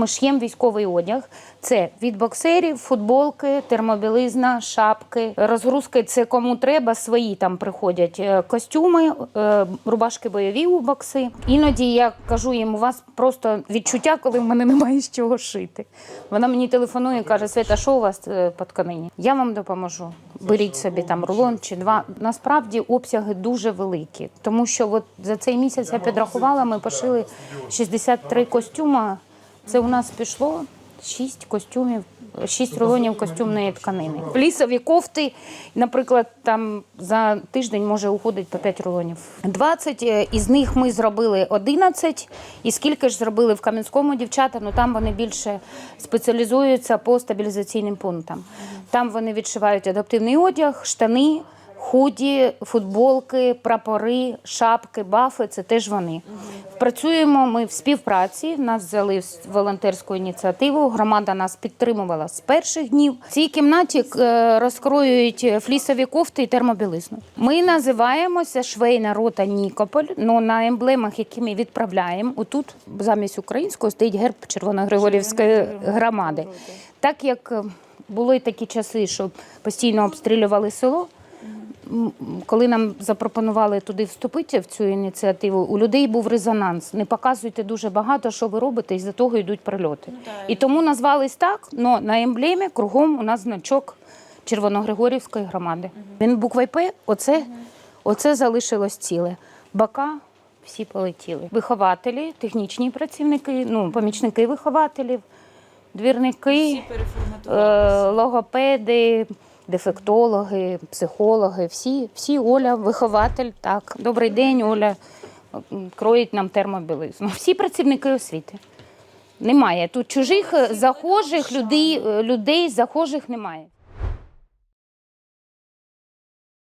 Ми ш'ємо військовий одяг. Це від боксерів, футболки, термобілизна, шапки. Розгрузки це кому треба, свої там приходять е, костюми, е, рубашки бойові у бокси. Іноді я кажу їм, у вас просто відчуття, коли в мене немає з чого шити. Вона мені телефонує і каже: Свята, що у вас е, по тканині? Я вам допоможу. Беріть собі там рулон чи два. Насправді обсяги дуже великі, тому що от за цей місяць я підрахувала, ми пошили 63 костюма. Це у нас пішло 6 костюмів, 6 рулонів костюмної тканини. Лісові кофти, наприклад, там за тиждень може уходить по 5 рулонів. 20 е, із них ми зробили 11, і скільки ж зробили в Кам'янському дівчата, ну там вони більше спеціалізуються по стабілізаційним пунктам. Там вони відшивають адаптивний одяг, штани. Худі, футболки, прапори, шапки, бафи це теж вони. Працюємо ми в співпраці. Нас взяли в волонтерську ініціативу. Громада нас підтримувала з перших днів. В цій кімнаті е, розкроюють флісові кофти і термобілизну. Ми називаємося Швейна рота Нікополь. Ну на емблемах, які ми відправляємо, отут замість українського стоїть герб Червоногригорівської громади. Так як е, були такі часи, що постійно обстрілювали село. Коли нам запропонували туди вступити в цю ініціативу, у людей був резонанс. Не показуйте дуже багато, що ви робите, і за того йдуть прильоти. І тому назвались так, але на емблемі кругом у нас значок Червоногригорівської громади. Він буквою П, оце, оце залишилось ціле. Бока всі полетіли. Вихователі, технічні працівники, ну, помічники вихователів, двірники, е, логопеди, дефектологи, психологи, всі, всі Оля, вихователь, так. Добрий день, Оля. Кроїть нам термобілизну. Всі працівники освіти. Немає. Тут чужих захожих людей, людей захожих немає.